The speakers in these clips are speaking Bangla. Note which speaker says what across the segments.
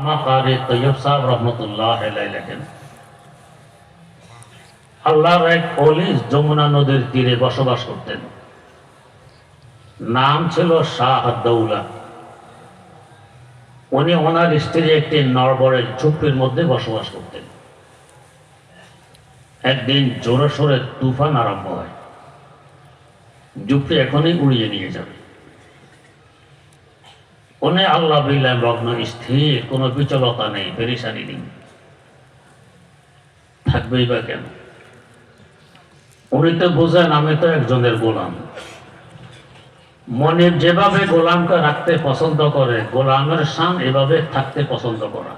Speaker 1: সাহেব রহমতুল্লাহ আল্লাহর এক যমুনা নদীর তীরে বসবাস করতেন। নাম ছিল শাহ দৌলা উনি ওনার স্ত্রী একটি নরবরের ঝুপড়ির মধ্যে বসবাস করতেন। একদিন জোরে সোরে তুফান আরম্ভ হয়। ঝুপড়ি এখনই উড়িয়ে নিয়ে যাবে। উনি আল্লাহ বিল্লাহ লগ্ন স্থির, কোনো বিচলতা নেই পেরিসানি নেই। থাকবেই বা কেন? উনি তো বোঝেন, আমি তো একজনের গোলাম। মনে যেভাবে গোলামকে রাখতে পছন্দ করে, গোলামের শান এভাবে থাকতে পছন্দ করা।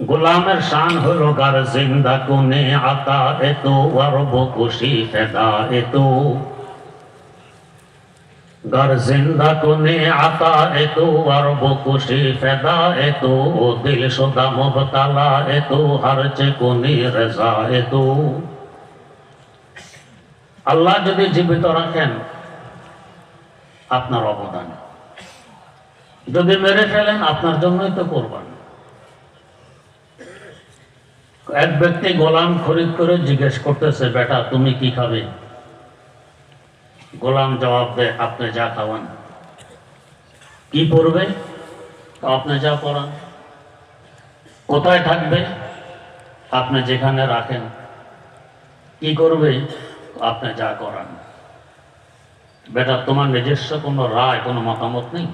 Speaker 1: গোলামের শান হলো গার জিন্দা কোনে আতা এত আরব খুশি ফেদা এত হারচে কোনি রেজা এত। আল্লাহ যদি জীবিত রাখেন, আপনার অবদান। যদি মেরে ফেলেন, আপনার জন্যই তো করবেন। এক ব্যক্তি গোলাম খরিদ করে জিজ্ঞেস করতেছে, বেটা, তুমি কি খাবে? গোলাম জবাব দেয় আপনি যা খাওয়ান। কি পড়বে? আপনি যা পড়ান। কোথায় থাকবে? আপনি যেখানে রাখেন। কি করবে? আপনি যা করান। বেটা, তোমার নিজস্ব কোনো রায়, কোনো মতামত নেই?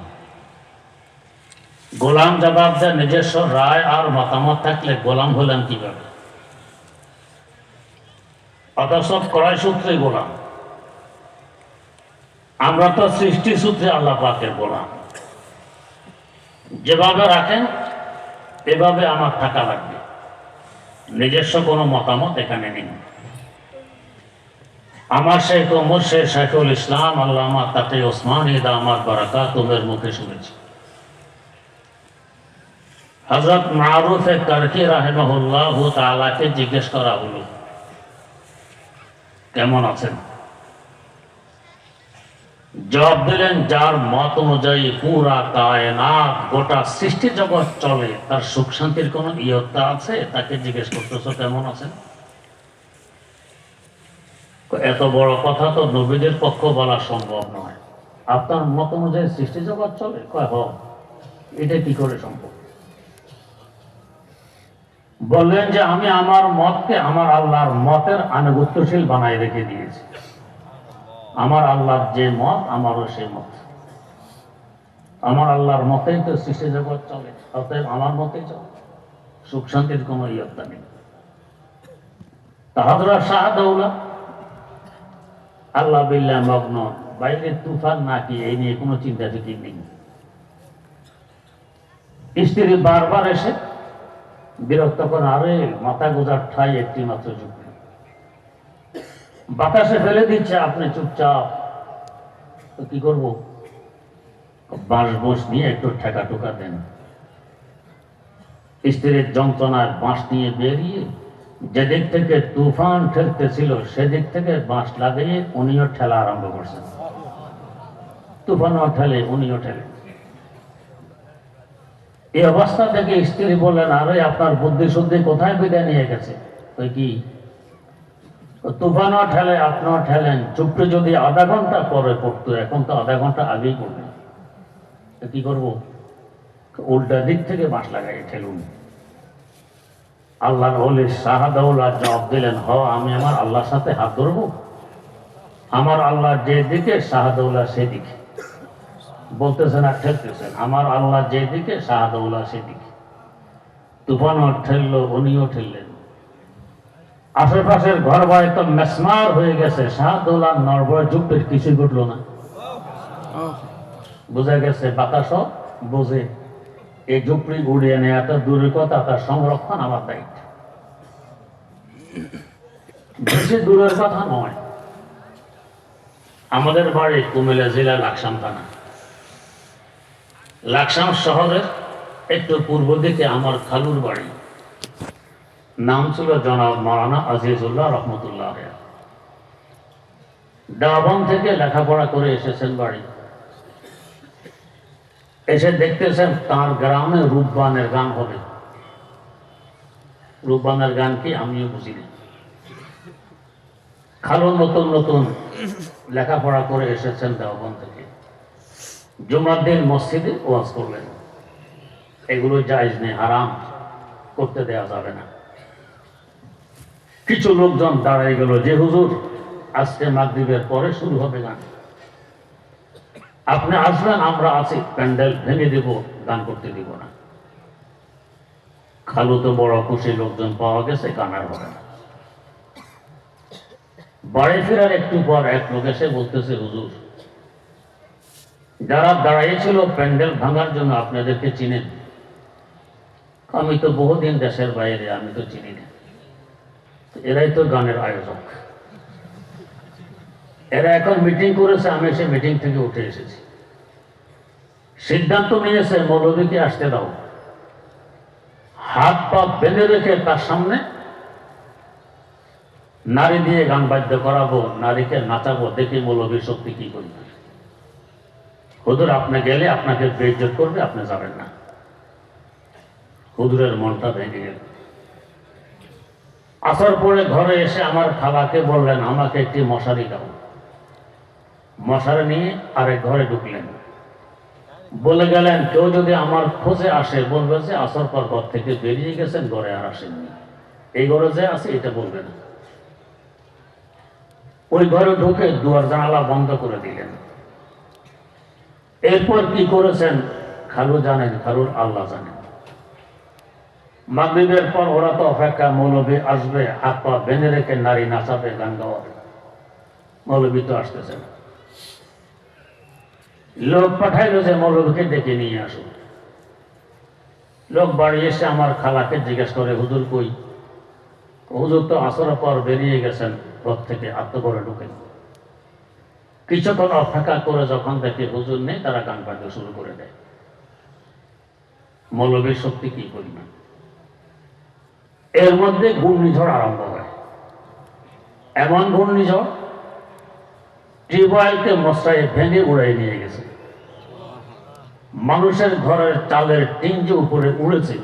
Speaker 1: গোলাম জবাব দেয়, নিজস্ব রায় আর মতামত থাকলে গোলাম হলেন কীভাবে? অথচ ক্রয় সূত্রে গোলাম। আমরা তো সৃষ্টি সূত্রে আল্লাহ পাকের গোলাম। যেভাবে রাখেন, এভাবে আমার থাকা লাগবে। নিজস্ব কোনো মতামত এখানে নেই। আমার শেখ ওমর, শেখ শেখুল ইসলাম, আল্লামা তাতে ওসমান ইদা আমার বারাকা তুমের মুখে শুনেছি। হজরত মারুফ কারকি রাহেমহুল্লাহ তালাকে জিজ্ঞেস করা হলো, কেমন আছেন? জবাব দিলেন, যার মত অনুযায়ী পুরা কায়নাত, গোটা সৃষ্টি জগৎ চলে, তার সুখ শান্তির কোন ইয়ত্তা আছে? তাকে জিজ্ঞেস করতেছো, কেমন আছেন এত বড় কথা তো নবীদের পক্ষ বলা সম্ভব নয়। আপনার মত অনুযায়ী সৃষ্টি জগৎ চলে? কয়, হ, এটা কি করে সম্ভব? বললেন যে, আমি আমার মতকে আমার আল্লাহর মতের আনুগত্যশীল বানাই রেখে দিয়েছি। আমার আল্লাহর যে মত, আমারও সেই মত। আমার আল্লাহর মতেই তো সৃষ্টি জগৎ চলে, অতএব আমার মতেই চলে। সুখ শান্তির কোনো ইয়ত্তা নেই। তাহাদরা শাহাদৌলা আল্লাহ বিল্লাহ মগ্ন, বাইরে তুফান নাকি, এই নিয়ে কোনো চিন্তা ফিকির নেই। স্ত্রী বারবার এসে বিরক্ত করে, আরে, মাথা গোজার ঠাই একটি মাত্র যুক্তি। বাতাসে ফেলে দিচ্ছে আপনি চুপচাপ। তো কি করব? বাঁশ বোস নিয়ে একটু ঠেকা টোকা দেন। স্ত্রীর যন্ত্রণায় বাঁশ নিয়ে বেরিয়ে যেদিক থেকে তুফান ঠেলতেছিল, সেদিক থেকে বাঁশ লাগিয়ে উনিও ঠেলা আরম্ভ করছেন। তুফানও ঠেলে, উনিও ঠেলে। এই অবস্থা থেকে স্ত্রী বললেন, আরে, আপনার বুদ্ধি শুদ্ধি কোথায় বিদায় নিয়ে গেছে? তো কি তুফানও ঠেলে আপনিও ঠেলেন। চুপটি যদি আধা ঘণ্টা পরে পড়তো, এখন তো আধা ঘণ্টা আগেই পড়বে। কি করব? উল্টা দিক থেকে বাঁশ লাগাই ঠেলুন। আল্লাহর হলে শাহাদৌল্লাহ জবাব দিলেন, হ, আমি আমার আল্লাহর সাথে হাত ধরবো? আমার আল্লাহ যে দিকে শাহাদৌল্লাহ সেদিকে বলতেছেন আর ঠেলতেছেন, আমার আল্লাহ যেদিকে শাহাদৌল্লাহ সেদিকে তুফানও ঠেললো, উনিও ঠেললেন। আশেপাশের ঘর বাড়ি তো মেসমার হয়ে গেছে। শাহাদৌল্লাহ নরবয় যুগের কিছুই ঘটলো না। বোঝা গেছে বাতাসও বোঝে। এই ঝুপড়ি উড়িয়ে নেওয়া এত দূরের কথা, তার সংরক্ষণ আমার দায়িত্ব। বেশি দূরের কথা নয়। আমাদের বাড়ি কুমিল্লা জেলা লাকসাম থানা। লাকসাম শহরের একটু পূর্ব দিকে আমার খালুর বাড়ি। নাম ছিল জনাব মারানা আজিজুল্লাহ রহমতুল্লাহ ডাবন থেকে লেখাপড়া করে এসেছেন বাড়ি। এসে দেখতেছেন তার গ্রামে রূপবানের গান হবে। রূপবানের গান কি আমিও বুঝি না। খালো নতুন নতুন লেখাপড়া করে এসেছেন দেওবন থেকে। জুমার দিন মসজিদে ওয়াজ করলেন। এগুলো জায়জ নেই, হারাম। করতে দেওয়া যাবে না। কিছু লোকজন দাঁড়াই গেল, যে হুজুর, আজকে মাগরিবের পরে শুরু হবে গান। আপনি আসবেন, আমরা আছি, প্যান্ডেল ভেঙে দেব, গান করতে দিব না। খালু তো বড় খুশি লোকজন পাওয়া গেছে হবে না। বাড়ি ফেরার একটু পর এক লোক এসে বলতেছে, হুজুর, যারা দাঁড়িয়েছিল প্যান্ডেল ভাঙার জন্য আপনাদেরকে চিনেন। আমি তো বহুদিন দেশের বাইরে, আমি তো চিনি না। এরাই তো গানের আয়োজক। এরা এখন মিটিং করেছে, আমি সে মিটিং থেকে উঠে এসেছি। সিদ্ধান্ত নিয়েছে মৌলবীকে আসতে দাও। হাত পা বেঁধে রেখে তার সামনে নারী দিয়ে গান বাদ্য করাবো, নারীকে নাচাবো, দেখি মৌলবীর শক্তি কি করি। হুজুর, আপনি গেলে আপনাকে বেইজ্জত করবে, আপনি যাবেন না। হুজুরের মনটা ভেঙে গেল। আসার পরে ঘরে এসে আমার খালাকে বললেন, আমাকে একটি মশারি দাও। মশারি নিয়ে আরেক ঘরে ঢুকলেন। বলে গেলেন, কেউ যদি আমার খোঁজে আসে, বলবে যে আসর পর ঘর থেকে বেরিয়ে গেছেন, ঘরে আর আসেননি। এই ঘরে যে আছে, এটা বলবে না। ওই ঘরে ঢুকে দুয়ার জানালা বন্ধ করে দিলেন। এরপর কি করেছেন? খালু জানেন, খালুর আল্লাহ জানেন মাগরিবের পর ওরা তো অপেক্ষা মৌলবী আসবে, হাত পা বেঁধে রেখে নারী নাচাবে, গান গাওয়াবে। মৌলবী তো আসতেছে না। লোক পাঠাইলো যে মৌলবীকে ডেকে নিয়ে আসুন লোক বাড়ি এসে আমার খালাকে জিজ্ঞেস করে, হুজুর কই? হুজুর তো আসর পর বেরিয়ে গেছেন ঘর থেকে আত্মঘরে ঢুকেন। কিছুক্ষণ অপেক্ষা করে যখন দেখে হুজুর নেই, তারা গান বাজতে শুরু করে দেয়। মৌলবীর শক্তি কি পরিমাণ? এর মধ্যে ঘূর্ণিঝড় আরম্ভ হয়। এমন ঘূর্ণিঝড়, টিউবওয়েলকে মশায় ভেঙে উড়াই নিয়ে গেছে। মানুষের ঘরের চালের যে উপরে উড়েছে।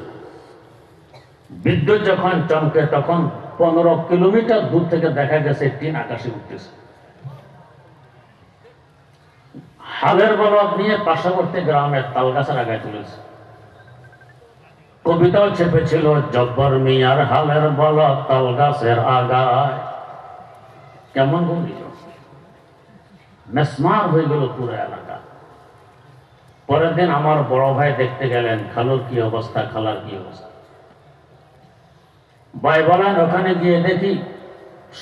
Speaker 1: বিদ্যুৎ যখন চমকে, তখন পনেরো কিলোমিটার দূর থেকে দেখা গেছে টিন আকাশে উঠতেছে। হালের বলদ নিয়ে পার্শ্ববর্তী গ্রামের তালগাছের আগায় তুলেছে। কবিতাও চেপেছিল জব্বর মিয়ার হালের বল তাল গাছের আগায়। কেমন ঘুমিল মেসমার হয়ে গেল পুরো এলাকা। পরের দিন আমার বড় ভাই দেখতে গেলেন খালুর কি অবস্থা? খালার কি অবস্থা? ভাই বলেন, ওখানে গিয়ে দেখি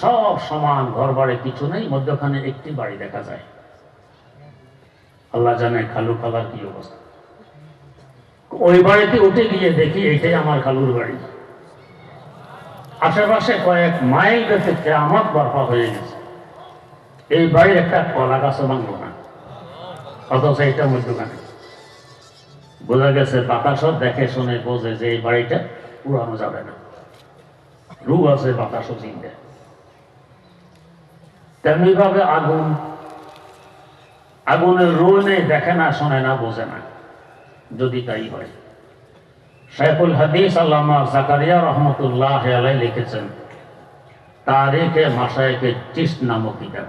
Speaker 1: সব সমান ঘর বাড়ি কিছু নেই, মধ্যখানে একটি বাড়ি দেখা যায়। আল্লাহ জানে, খালু, খালার কি অবস্থা? ওই বাড়িতে উঠে গিয়ে দেখি এটাই আমার খালুর বাড়ি। আশেপাশে কয়েক মাইল গেছে আমার বরফা হয়ে গেছে। এই বাড়ির একটা কলা গাছও ভাঙলো না। অথচ এটা মধ্যখানে। বোঝা গেছে বাতাস দেখে শুনে বোঝে যে এই বাড়িটা উড়ানো যাবে না। রু আছে বাতাসও চিনতে তেমনি ভাবে আগুন। আগুনের রু নেই, দেখে না, শোনে না, বোঝে না। যদি তাই হয়। শেখুল হাদিস আল্লামা জাকারিয়া রহমতুল্লাহ আলাই লিখেছেন, তারিখে মাসায়কে চিস নামক কিতাব।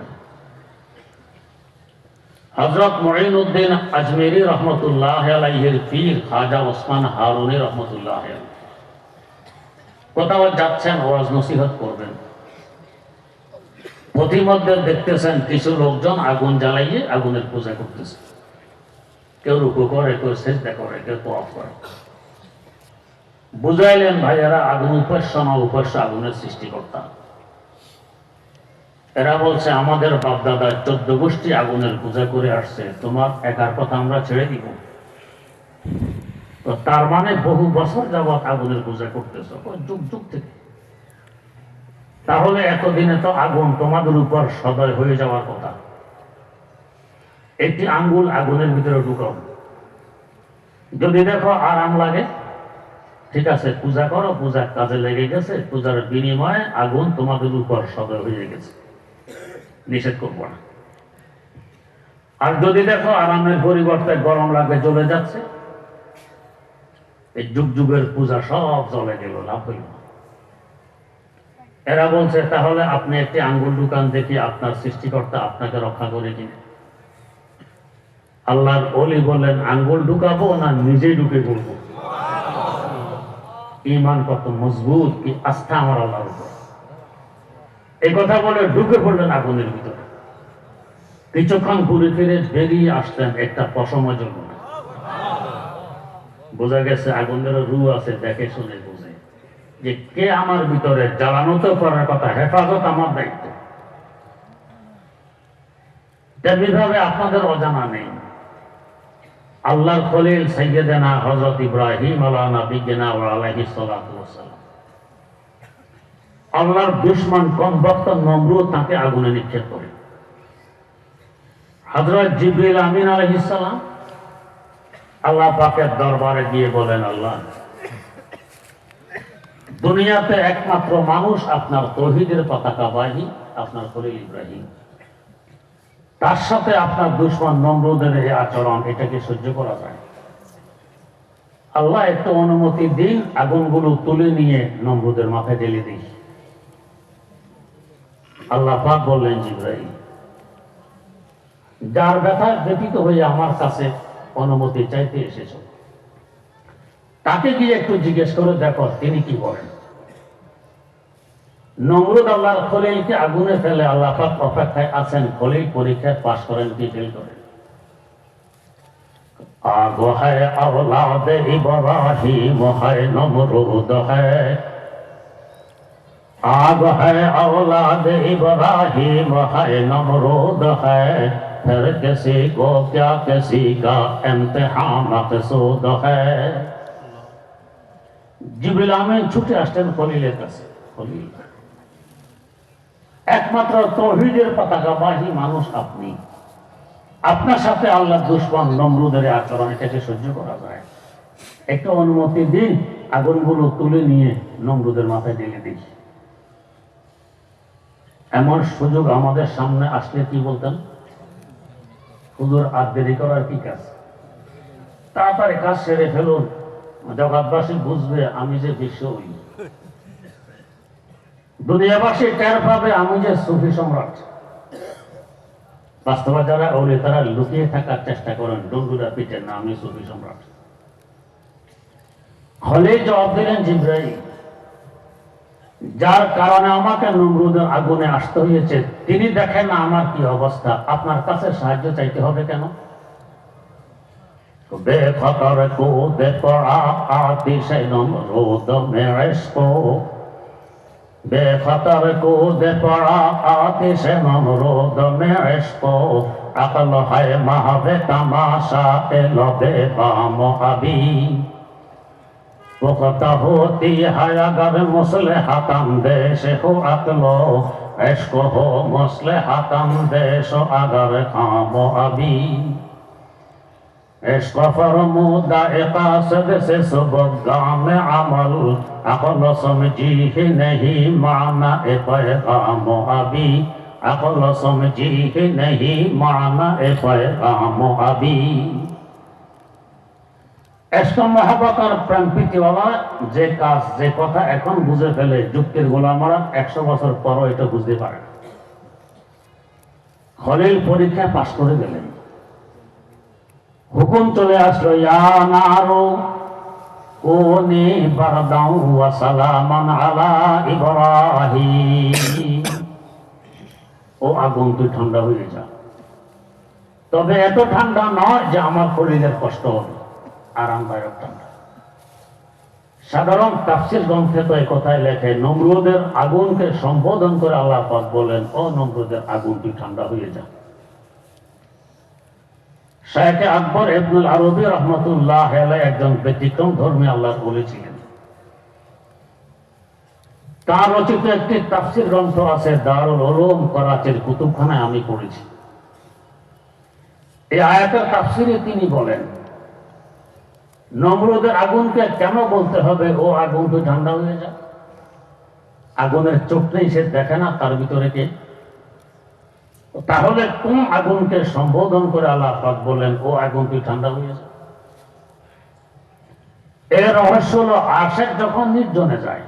Speaker 1: হজরত মঈন উদ্দিন আজমেরি রহমতুল্লাহ আলাইহির পীর খাজা ওসমান হারুনি রহমতুল্লাহ। কোথাও যাচ্ছেন, ওয়াজ নসিহত করবেন। প্রতিমধ্যে দেখতেছেন কিছু লোকজন আগুন জ্বালাইয়ে আগুনের পূজা করতেছে। কেউ রুকু করে, কেউ চেষ্টা করে, কেউ তফ করে। বুঝাইলেন ভাইয়েরা, আগুন উপাস্য না উপাস্য আগুনের সৃষ্টিকর্তা। এরা বলছে, আমাদের বাপদাদা চোদ্দ গোষ্ঠী আগুনের পূজা করে আসছে, তোমার একার কথা আমরা ছেড়ে দিব। তো তার মানে বহু বছর যাবৎ আগুনের পূজা করতেছ যুগ যুগ থেকে। তাহলে এতদিনে তো আগুন তোমাদের উপর সদয় হয়ে যাওয়ার কথা। একটি আঙ্গুল আগুনের ভিতরে ঢুকাও। যদি দেখো আরাম লাগে, ঠিক আছে, পূজা করো, পূজা কাজে লেগে গেছে, পূজার বিনিময়ে আগুন তোমাদের উপর সদয় হয়ে গেছে। নিষেধ করব না। আর যদি দেখো আরামের পরিবর্তে গরম লাগে চলে যাচ্ছে, এই যুগ যুগের পূজা সব চলে গেল, লাভ হইল এরা বলছে, তাহলে আপনি একটি আঙ্গুল দোকান দেখি আপনার সৃষ্টিকর্তা আপনাকে রক্ষা করে কিনা। আল্লাহর অলি বললেন, আঙ্গুল ঢুকাবো না, নিজেই ঢুকে পড়ব? ইমান কত মজবুত, কি আস্থা আমার আল্লাহর উপর। এই কথা বলে ঢুকে পড়লেন আগুনের ভিতরে। কিছুক্ষণ ঘুরে ফিরে বেরিয়ে আসতেন একটা পশমের জন্য। বোঝা গেছে আগুনের রু আছে, দেখে শুনে বুঝে যে কে আমার ভিতরে জ্বালানো তো করার কথা, হেফাজত আমার দায়িত্ব। তেমনিভাবে আপনাদের অজানা নেই। আল্লাহর খলিল সৈয়দেনা হজরত ইব্রাহিম নবীনা আলাইহি সালাতু ওয়াসালাম আল্লাহর দুশ্মন কোন বক্ত নমরুদ তাকে আগুনে নিক্ষেপ করে। হজরত জিবরিল আমিন আলাইহিস সালাম আল্লাহ পাকের দরবারে গিয়ে বলেন, আল্লাহ, দুনিয়াতে একমাত্র মানুষ আপনার তৌহিদের পতাকাবাহী আপনার খলিল ইব্রাহিম। তার সাথে আপনার দুশ্মন নমরুদের এই আচরণ, এটাকে সহ্য করা যায়। আল্লাহ একটু অনুমতি দিন, আগুনগুলো তুলে নিয়ে নম্রদের মাথায় ঢেলে দিই। আল্লাহ পাক বললেন জিব্রাহিম যার ব্যথা ব্যতীত হয়ে আমার কাছে অনুমতি চাইতে এসেছ। তাকে গিয়ে একটু জিজ্ঞেস করে, দেখো তিনি কি বলেন? নমরুদ আল্লাহর খলিলকে আগুনে ফেলে আল্লাহ পাক অপেক্ষায় আছেন খলিল পরীক্ষায় পাশ করেন কি ফেল করেন আগ है औलाद इब्राहिम है नमरूद है आग है औलाद इब्राहिम है नमरूद है फिर किसी को क्या किसी का इम्तिहान मकसूद है জিবরিল আমিন ছুটে আসতেন খলিলের কাছে খলিল একমাত্র তৌহিদের পতাকাবাহী মানুষ আপনি। আপনার সাথে আল্লাহ দুশ্মন নমরুদের আচরণ এটাকে সহ্য করা যায়। একটা অনুমতি দিন, আগুনগুলো তুলে নিয়ে নমরুদের মাথায় ঢেলে দিই এমন সুযোগ আমাদের সামনে আসলে কি বলতেন? হুজুর, আর দেরি করার কি কাজ? তাড়াতাড়ি কাজ সেরে ফেলুন। জগৎবাসী বুঝবে আমি যে বিশ্ব দুনিয়াবাসী টের পাবে আমি যে সুফি সম্রাট। বাস্তবে যারা ওলে তারা লুকিয়ে থাকার চেষ্টা করেন ডুগুরা পিঠে না আমি সুফি সম্রাট। হলে জবাব দিলেন জিব্রাহিম যার কারণে আমাকে নমরুদের আগুনে আসতে হয়েছে। তিনি দেখেন আমার কি অবস্থা, আপনার কাছে সাহায্য চাইতে হবে কেন? বেফাকার কো বেপরা আতিশে নমরুদ মেরেশ কো بخطر كود طراقات سمرود مرشقو أقل خيمة بتماشا إلى بقام أبي وقته تي حيادر مصلحة ديشه أقلو عشقه مصلحة ديشه أدر قام أبي এশকফর মুদা ইকাসদ সে সুবব আমল। আকল সমজিহ নহি মানা এ পয়গাম আবি। আকল সমজিহ নহি মানা এ পয়গাম আবি। এশক মহাবতার প্রেম বাবা যে কাজ, যে কথা এখন বুঝে ফেলে যুক্তির গোলামারা, একশো বছর পরও এটা বুঝতে পারে খলিল পরীক্ষা পাশ করে গেলেন। হুকুম চলে আসলো, ইয়া নারু, কোনি বারদাউ ওয়া সালামান আলা ইব্রাহিম? ও আগুন, তুই ঠান্ডা হয়ে যা। তবে এত ঠান্ডা নয় যে আমার শরীরের কষ্ট হবে। আরামদায়ক ঠান্ডা। সাধারণ তাফসির গ্রন্থে তো এই কথায় লেখে, নমরুদের আগুনকে সম্বোধন করে আল্লাহ বলেন, ও নমরুদের আগুন, তুই ঠান্ডা হয়ে যা। শেখ আকবর ইবনুল আরবি রহমতুল্লাহ একজন ব্যতিক্রম ধর্মী আল্লাহ বলেছিলেন তার রচিত একটি তাফসির গ্রন্থ আছে, দারুল উলুম, করাচির কুতুবখানায় আমি পড়েছি। এই আয়াতের তাফসিরে তিনি বলেন, নমরুদের আগুনকে কেন বলতে হবে? ও আগুন তো ঠান্ডা হয়ে যায় আগুনের চোখ নেই, সে দেখে না, তার ভিতরে কে? তাহলে কোন আগুনকে সম্বোধন করে আল্লাহ পাক বললেন, ও আগুন, তুই ঠান্ডা হয়ে যা। এর রহস্য হলো, আশেক যখন নির্জনে যায়,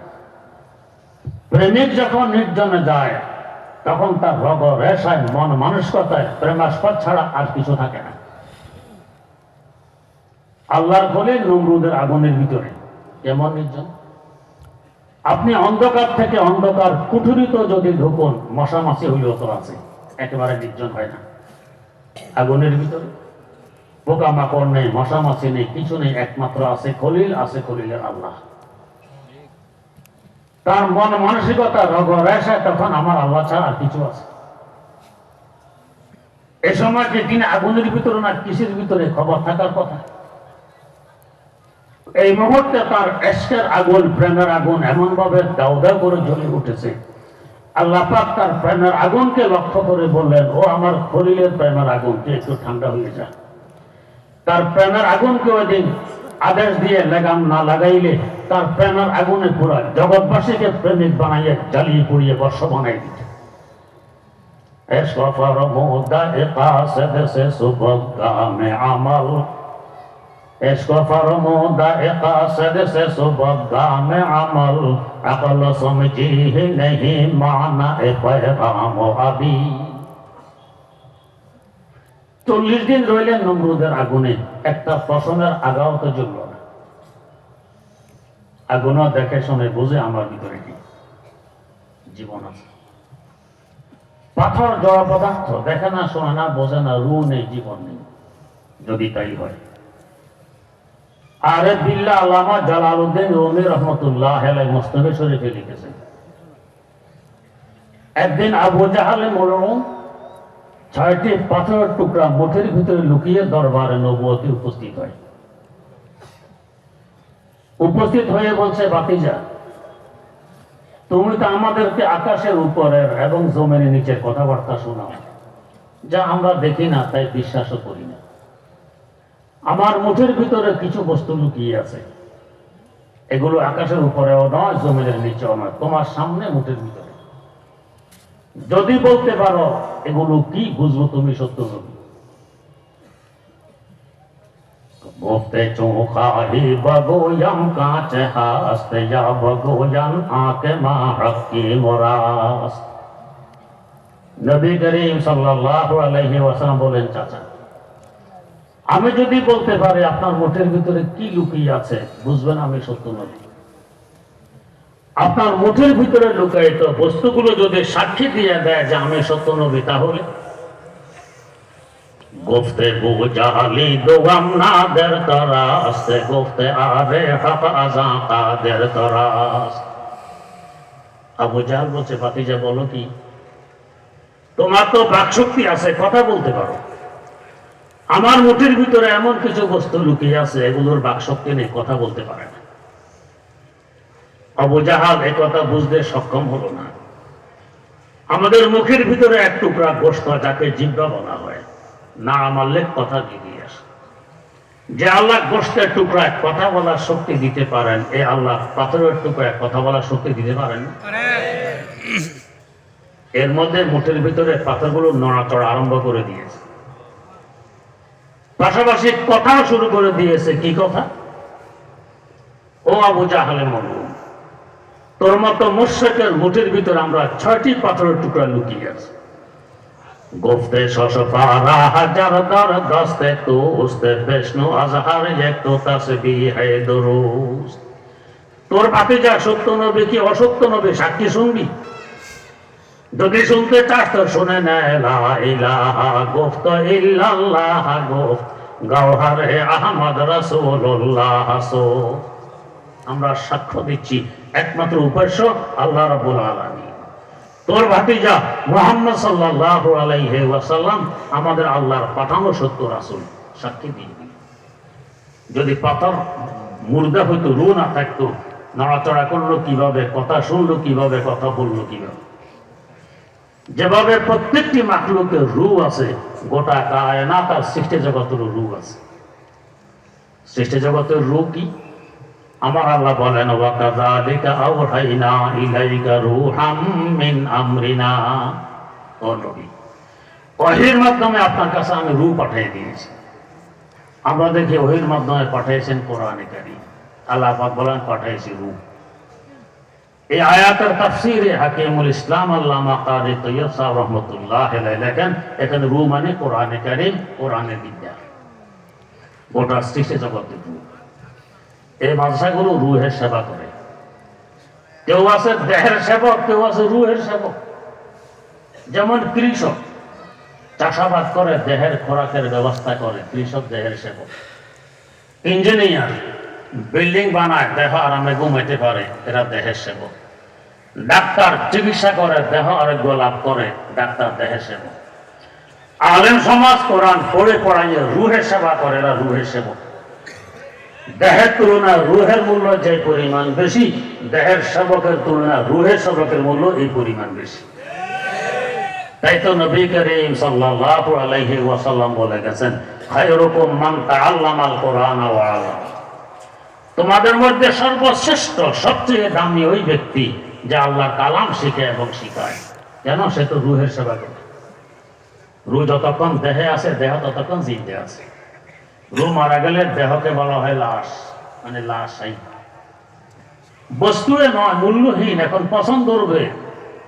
Speaker 1: প্রেমিক যখন নির্জনে যায়, তখন তার রগ রেশায়, মন মানসিকতায় প্রেমাস্পদ ছাড়া আর কিছু থাকে না। আল্লাহর বলে নমরুদের আগুনের ভিতরে। কেমন নির্জন? আপনি অন্ধকার থেকে অন্ধকার কুঠুরিত যদি ঢুকুন, মশামাছি হইলেও তো আছে। একেবারে নির্জন হয় না। আগুনের ভিতরে পোকা মাকড় নেই মশামাছি নেই, কিছু নেই, একমাত্র আছে খলিল, আছে খলিলের আল্লাহ। তার মন মানসিকতা রগ রেশায় তখন আমার আল্লাহ ছাড়া আর কিছু আছে। এ সময় যে তিনি আগুনের ভিতরে না, কিসের ভিতরে, খবর থাকার কথা? এই মুহূর্তে তার এসকের আগুন, প্রেমের আগুন এমন ভাবে দাউ দাউ করে জ্বলে উঠেছে। আল্লাহ পাক তার প্রেমের আগুনকে লক্ষ্য করে বললেন, ও আমার খলিলের প্রেমের আগুন, তুই একটু ঠান্ডা হয়ে যা। তার প্রেমের আগুনকে ওই দিন আদেশ দিয়ে লাগাম না লাগাইলে তার প্রেমের আগুনে পুরা জগৎবাসীকে প্রেমিক বানাইয়ে জ্বালিয়ে পুড়িয়ে বর্ষ বানাই দিতে। এসফার মোদা একা সেদেশে সুবগা মে আমাল عشق فرمود اقاصد سے سبدا میں عمل عقل سمجھی ہی نہیں معنی پیغام ابھی চল্লিশ দিন রইলেন নমরুদের আগুনে, একটা ফসলের আগাও তো জ্বলল না। আগুন দেখে শুনে বুঝে আমার ভিতরে কি জীবন আছে। পাথর জড় পদার্থ দেখে না, শোনে না, বোঝে না, রু নেই, জীবন নেই। যদি তাই হয় আরে বিল্লা রহমতুল্লাহ শরীফে লিখেছেন। একদিন আবু জাহালে ছয়টি পাথরের টুকরা মুঠের ভিতরে লুকিয়ে দরবারে উপস্থিত হয়। উপস্থিত হয়ে বলছে বাতিজা তুমি তো আমাদেরকে আকাশের উপরের এবং জমিনের নিচের কথাবার্তা শোনাও। যা আমরা দেখি না, তাই বিশ্বাসও করি না। আমার মুঠের ভিতরে কিছু বস্তু লুকিয়ে আছে। এগুলো আকাশের উপরেও নয়, জমিনের নিচেও নয়, তোমার সামনে মুঠের ভিতরে। যদি বলতে পারো, এগুলো কি বুঝব তুমি সত্য নবী বলতে চোখা হি বগোয়াম, কাঁচ হাসতে যা বগোয়ান আঁকে মা হকি মোরাস। নবী করিম সাল্লাল্লাহু আলাইহি ওয়াসাল্লাম বলেন, চাচা আমি যদি বলতে পারি আপনার মুঠের ভিতরে কি লুকিয়ে আছে, বুঝবেন আমি সত্য নবী আপনার মুঠের ভিতরে লুকায়িত বস্তুগুলো যদি সাক্ষী দিয়ে দেয় যে আমি সত্য নবী, তাহলে? গোফতে বুঝালি দোয়াম না দের তরাস গোফতে আরে হাফা আজা কাদের তরাস। আবু জাহাল বলছে, ভাতিজা, বলো কি? তোমার তো বাকশক্তি আছে, কথা বলতে পারো। আমার মুঠের ভিতরে এমন কিছু বস্তু লুকিয়ে আছে এগুলোর বাকশক্তি নেই কথা বলতে পারে না। আবু জাহাল এ কথা বুঝতে সক্ষম হলো না। আমাদের মুখের ভিতরে এক টুকরা গোস্ত যাকে জিব্বা বলা হয় না মারলে কথা বেরিয়ে আসে। যে আল্লাহ গোস্তের টুকরায় কথা বলার শক্তি দিতে পারেন এ আল্লাহ পাথরের টুকরায় কথা বলার শক্তি দিতে পারেন এর মধ্যে মুঠের ভিতরে পাথরগুলো নড়াচড়া আরম্ভ করে দিয়েছে। পাশাপাশি কথাও শুরু করে দিয়েছে, কি কথা? ও আবু জাহালে মরু তোর মতো মুর্শেকের মুঠের ভিতর আমরা ছয়টি পাথরের টুকরা লুকিয়ে আছি। গোফতে শশপারা হাজার দর দস্তে তুস্তে বিষ্ণু আজহার একটু তাসবি হে দুরুস তোর যা সত্য নবী কি অসত্য নবী? সাক্ষী শুনবি? যদি শুনতে চাস তো শুনে গুফত হাসুব আমরা সাক্ষ্য দিচ্ছি একমাত্র উপাস্য আল্লাহ রাব্বুল আলামিন তোর ভাতিজা মুহাম্মদ সাল্লাল্লাহু আলাইহি আমাদের আল্লাহর পাঠানো সত্য রাসূল সাক্ষী দিল। যদি পাথর মুর্দা হইতো রু না থাকতো নড়াচড়া করল কীভাবে কথা শুনলো কীভাবে কথা বলল কীভাবে যেভাবে প্রত্যেকটি মাকলুকের রু আছে, গোটা কায়না তার সৃষ্টি জগতের রু আছে। সৃষ্টি জগতের রু কি? আমার আল্লাহ বলেন, ওয়াকাযালিকা আওহাইনা ইলাইকা রূহাম মিন আমরিনা। ও নবী ওহির মাধ্যমে আপনার কাছে আমি রু পাঠিয়ে দিয়েছি। আমরা দেখি ওহির মাধ্যমে পাঠিয়েছেন কোরআনে কারিম। আল্লাহ পাক বলেন, পাঠিয়েছি রু এই আয়াতের তাফসিরে হাকিমুল ইসলাম আল্লামা কারি তৈয়ব সাহেব রহমতুল্লাহ লেখেন, এখানে রু মানে কোরআনে কারিম কোরআনের বিদ্যা। গোটা সৃষ্টি জগতের রু এই মাদ্রাসাগুলো রুহের সেবা করে। কেউ আছে দেহের সেবক, কেউ আছে রুহের সেবক। যেমন কৃষক চাষাবাদ করে, দেহের খোরাকের ব্যবস্থা করে, কৃষক দেহের সেবক। ইঞ্জিনিয়ার বিল্ডিং বানায়, দেহ আরামে ঘুমাইতে পারে, এরা দেহের সেবক। ডাক্তার চিকিৎসা করে, দেহ আরোগ্য লাভ করে, ডাক্তার দেহের সেবক। আলেম সমাজ কোরআন পড়ে পড়াইয়ে রুহের সেবা করে, এরা রুহের সেবক। দেহের তুলনায় রুহের মূল্য যে পরিমাণ বেশি, দেহের সেবকের তুলনায় রুহের সেবকের মূল্য এই পরিমাণ বেশি। তাই তো নবী করিম সাল্লাল্লাহু আলাইহি ওয়াসাল্লাম বলে গেছেন, খায়রুকুম মান তাআল্লামাল কোরআন ওয়া আল্লাম তোমাদের মধ্যে সর্বশ্রেষ্ঠ, সবচেয়ে দামি ওই ব্যক্তি যা আল্লাহ কালাম শিখে এবং শিখায়। কেন? সে তো রুহের সেবা করে। রু যতক্ষণ দেহে আছে, দেহ ততক্ষণ জিন্দে আছে। রু মারা গেলে দেহকে বলা হয় লাশ মানে লাশ এই বস্তুয়ে নয়, মূল্যহীন, এখন পছন্দ করবে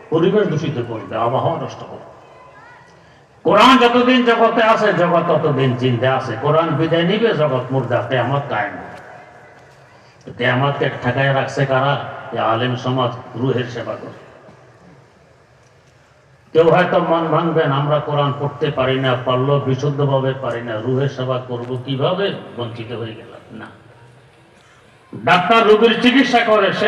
Speaker 1: পরিবেশ দূষিত করবে, আবহাওয়া নষ্ট করবে। কোরআন যতদিন জগতে আছে, জগৎ ততদিন চিন্তা আছে। কোরআন বিদায় নিবে, জগৎ মুর্দা কেয়ামত কায়েম কেয়ামতকে ঠেকায় রাখছে কারা? আলেম সমাজ রুহের সেবা করে। কেউ হয়তো মন ভাঙবেন আমরা কোরআন পড়তে পারি না পারল বিশুদ্ধ ভাবে পারি না, রুহের সেবা করব কীভাবে? বঞ্চিত হয়ে গেলাম। না। ডাক্তার রোগীর চিকিৎসা করে সে